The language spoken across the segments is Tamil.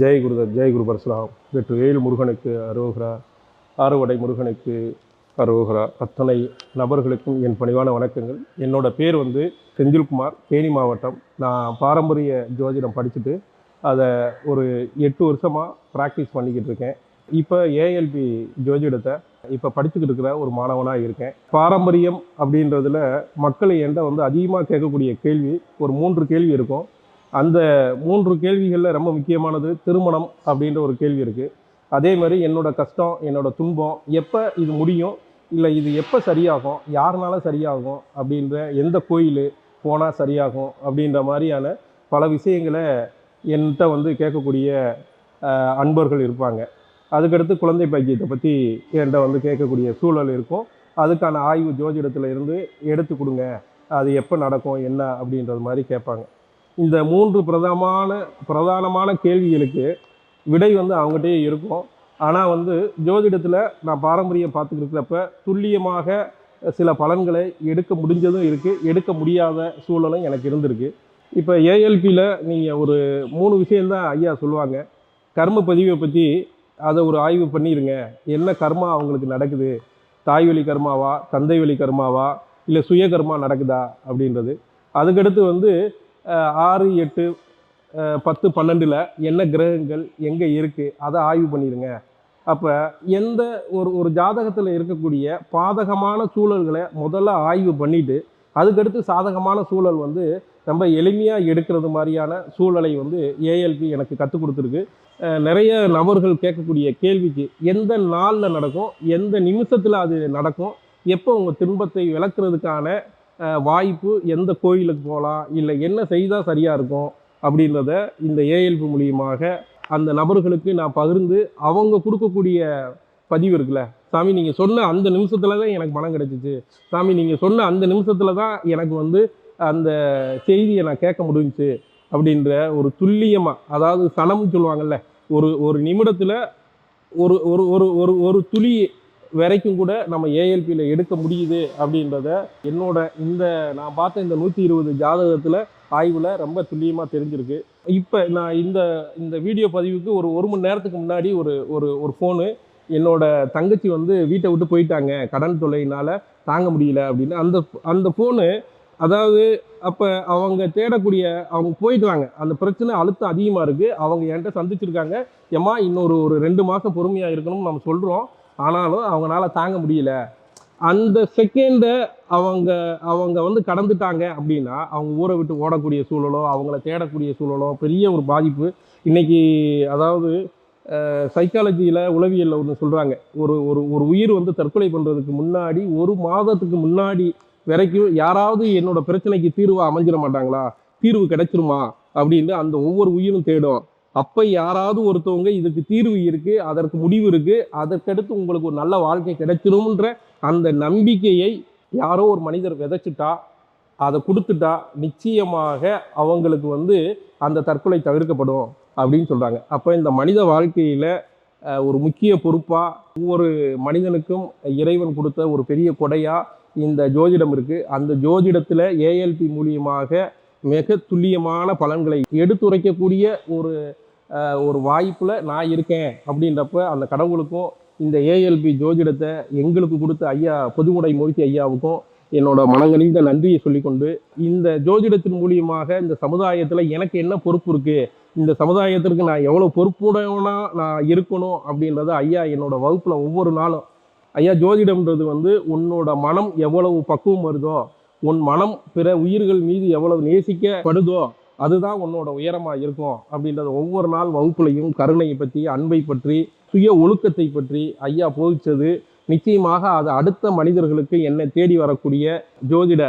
ஜெய் குருதர் ஜெய் குரு பரசுராம். வெற்று ஏழு முருகனுக்கு அரோகரா ஆறுவடை முருகனுக்கு அரோகரா. அத்தனை நபர்களுக்கும் என் பணிவான வணக்கங்கள். என்னோட பேர் வந்து செந்தில்குமார் தேனி மாவட்டம். நான் பாரம்பரிய ஜோதிடம் படிச்சுட்டு அதை ஒரு எட்டு வருஷமாக ப்ராக்டிஸ் பண்ணிக்கிட்டு இருக்கேன். இப்போ ஏஎல்பி ஜோதிடத்தை இப்போ படிச்சுக்கிட்டு இருக்கிற ஒரு மாணவனாக இருக்கேன். பாரம்பரியம் அப்படின்றதுல மக்கள் என்கிட்ட வந்து அதிகமாக கேட்கக்கூடிய கேள்வி ஒரு மூன்று கேள்வி இருக்கும். அந்த மூன்று கேள்விகளில் ரொம்ப முக்கியமானது திருமணம் அப்படின்ற ஒரு கேள்வி இருக்குது அதே மாதிரி என்னோட கஷ்டம் என்னோடய துன்பம் எப்போ இது முடியும் இல்லை இது எப்போ சரியாகும் யாருனால சரியாகும் அப்படின்ற எந்த கோயில் போனால் சரியாகும் அப்படின்ற மாதிரியான பல விஷயங்களை என்கிட்ட வந்து கேட்கக்கூடிய அன்பர்கள் இருப்பாங்க. அதுக்கடுத்து குழந்தை பாக்கியத்தை பற்றி என்கிட்ட வந்து கேட்கக்கூடிய சூழல் இருக்கும். அதுக்கான ஆய்வு ஜோதிடத்தில் இருந்து எடுத்து கொடுங்க. அது எப்போ நடக்கும் என்ன அப்படின்றது மாதிரி கேட்பாங்க. இந்த மூன்று பிரதமான பிரதானமான கேள்விகளுக்கு விடை வந்து அவங்ககிட்டயே இருக்கும். ஆனால் வந்து ஜோதிடத்தில் நான் பாரம்பரியம் பார்த்துக்கிட்டு இருக்கிறப்ப துல்லியமாக சில பலன்களை எடுக்க முடிஞ்சதும் இருக்குது எடுக்க முடியாத சூழலும் எனக்கு இருந்திருக்கு. இப்போ ஏஎல்பியில் நீங்கள் ஒரு மூணு விஷயந்தான் ஐயா சொல்லுவாங்க. கர்ம பதிவை பற்றி அதை ஒரு ஆய்வு பண்ணிடுங்க என்ன கர்மா அவங்களுக்கு நடக்குது? தாய் வழி கர்மாவா? தந்தை வழி கர்மாவா? இல்லை சுய கர்மா நடக்குதா? அப்படின்றது. அதுக்கடுத்து வந்து ஆறு எட்டு பத்து பன்னெண்டில் என்ன கிரகங்கள் எங்கே இருக்குது அதை ஆய்வு பண்ணிடுங்க. அப்போ எந்த ஒரு ஒரு ஜாதகத்தில் இருக்கக்கூடிய பாதகமான சூழல்களை முதல்ல ஆய்வு பண்ணிவிட்டு அதுக்கடுத்து சாதகமான சூழல் வந்து ரொம்ப எளிமையாக எடுக்கிறது மாதிரியான சூழலை வந்து ஏஎல்பி எனக்கு கற்றுக் கொடுத்துருக்கு. நிறைய நபர்கள் கேட்கக்கூடிய கேள்விக்கு எந்த நாளில் நடக்கும்? எந்த நிமிஷத்தில் அது நடக்கும்? எப்போ உங்கள் துன்பத்தை விளக்குறதுக்கான வாய்ப்பு எந்த கோயிலுக்கு போகலாம் இல்லை என்ன செய்தால் சரியாக இருக்கும் அப்படின்றத இந்த ஏஎல்பி மூலியமாக அந்த நபர்களுக்கு நான் பகிர்ந்து அவங்க கொடுக்கக்கூடிய பதிவு இருக்குல்ல. சாமி நீங்கள் சொன்ன அந்த நிமிஷத்தில் தான் எனக்கு பணம் கிடச்சிச்சு. சாமி நீங்கள் சொன்ன அந்த நிமிஷத்தில் தான் எனக்கு வந்து அந்த செய்தியை நான் கேட்க முடிஞ்சிச்சு அப்படின்ற ஒரு துல்லியமாக அதாவது சனம்னு சொல்லுவாங்கல்ல ஒரு ஒரு நிமிடத்தில் ஒரு ஒரு ஒரு ஒரு ஒரு துளி வரைக்கும் கூட நம்ம ஏஎல்பியில் எடுக்க முடியுது அப்படின்றத என்னோட இந்த நான் பார்த்த இந்த நூற்றி இருபது ஜாதகத்தில் ஆய்வில் ரொம்ப துல்லியமாக தெரிஞ்சிருக்கு. இப்போ நான் இந்த இந்த வீடியோ பதிவுக்கு ஒரு ஒரு மணி நேரத்துக்கு முன்னாடி ஒரு ஒரு ஒரு ஃபோனு என்னோட தங்கச்சி வந்து வீட்டை விட்டு போயிட்டாங்க. கடன் தொலைனால் தாங்க முடியல அப்படின்னு. அந்த அந்த ஃபோனு அதாவது அப்போ அவங்க தேடக்கூடிய அவங்க போயிட்டாங்க அந்த பிரச்சனை அழுத்தம் அதிகமாக இருக்குது அவங்க என்கிட்ட சந்திச்சிருக்காங்க. ஏம்மா இன்னொரு ஒரு ரெண்டு மாதம் பொறுமையாக இருக்கணும்னு நம்ம சொல்கிறோம் ஆனாலும் அவங்களால தாங்க முடியல. அந்த செகண்டை அவங்க அவங்க வந்து கடந்துட்டாங்க அப்படின்னா அவங்க ஊரை விட்டு ஓடக்கூடிய சூழலோ அவங்கள தேடக்கூடிய சூழலோ பெரிய ஒரு பாதிப்பு. இன்னைக்கு அதாவது சைக்காலஜியில் உளவியலில் ஒன்று சொல்கிறாங்க ஒரு ஒரு ஒரு உயிர் வந்து தற்கொலை பண்ணுறதுக்கு முன்னாடி ஒரு மாதத்துக்கு முன்னாடி வரைக்கும் யாராவது என்னோட பிரச்சனைக்கு தீர்வு அமைஞ்சிட மாட்டாங்களா? தீர்வு கிடைச்சிருமா? அப்படின்னு அந்த ஒவ்வொரு உயிரும் தேடும். அப்போ யாராவது ஒருத்தவங்க இதுக்கு தீர்வு இருக்குது அதற்கு முடிவு இருக்குது அதற்கடுத்து உங்களுக்கு ஒரு நல்ல வாழ்க்கை கிடைச்சிரும்ன்ற அந்த நம்பிக்கையை யாரோ ஒரு மனிதர் விதைச்சிட்டா அதை கொடுத்துட்டா நிச்சயமாக அவங்களுக்கு வந்து அந்த தற்கொலை தவிர்க்கப்படும் அப்படின்னு சொல்கிறாங்க அப்போ இந்த மனித வாழ்க்கையில் ஒரு முக்கிய பொறுப்பாக ஒவ்வொரு மனிதனுக்கும் இறைவன் கொடுத்த ஒரு பெரிய கொடையாக இந்த ஜோதிடம் இருக்குது அந்த ஜோதிடத்தில் ஏஎல்பி மூலியமாக மிக துல்லியமான பலன்களை எடுத்துரைக்கக்கூடிய ஒரு ஒரு வாய்ப்பில் நான் இருக்கேன் அப்படின்றப்ப அந்த கடவுளுக்கும் இந்த ஏஎல்பி ஜோதிடத்தை எங்களுக்கு கொடுத்த ஐயா பொதுமுடை மூர்த்தி ஐயாவுக்கும் என்னோட மனங்கனிந்த நன்றியை சொல்லிக்கொண்டு இந்த ஜோதிடத்தின் மூலியமாக இந்த சமுதாயத்தில் எனக்கு என்ன பொறுப்பு இருக்குது இந்த சமுதாயத்திற்கு நான் எவ்வளோ பொறுப்புடையவனா நான் இருக்கணும் அப்படின்றத ஐயா என்னோட வகுப்பில் ஒவ்வொரு நாளும் ஐயா ஜோதிடம்ன்றது வந்து உன்னோட மனம் எவ்வளவு பக்குவம் வருதோ உன் மனம் பிற உயிர்கள் மீது எவ்வளவு நேசிக்கப்படுதோ அதுதான் உன்னோட உயரமாக இருக்கும் அப்படின்றத ஒவ்வொரு நாள் வகுப்புலையும் கருணையை பற்றி அன்பை பற்றி சுய ஒழுக்கத்தை பற்றி ஐயா போதிச்சது நிச்சயமாக அது அடுத்த மனிதர்களுக்கு என்னை தேடி வரக்கூடிய ஜோதிட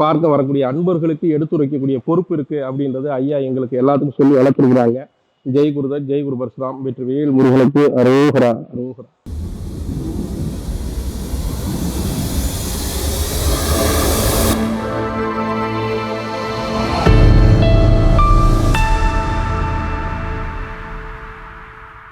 பார்க்க வரக்கூடிய அன்பர்களுக்கு எடுத்துரைக்கக்கூடிய பொறுப்பு இருக்குது அப்படின்றது ஐயா எங்களுக்கு எல்லாத்துக்கும் சொல்லி வளர்த்துருக்குறாங்க. ஜெய் குருதர் ஜெய் குரு பரசுராம் வெற்றி வேல் முருகனுக்கு அரோகரா அரோகரா.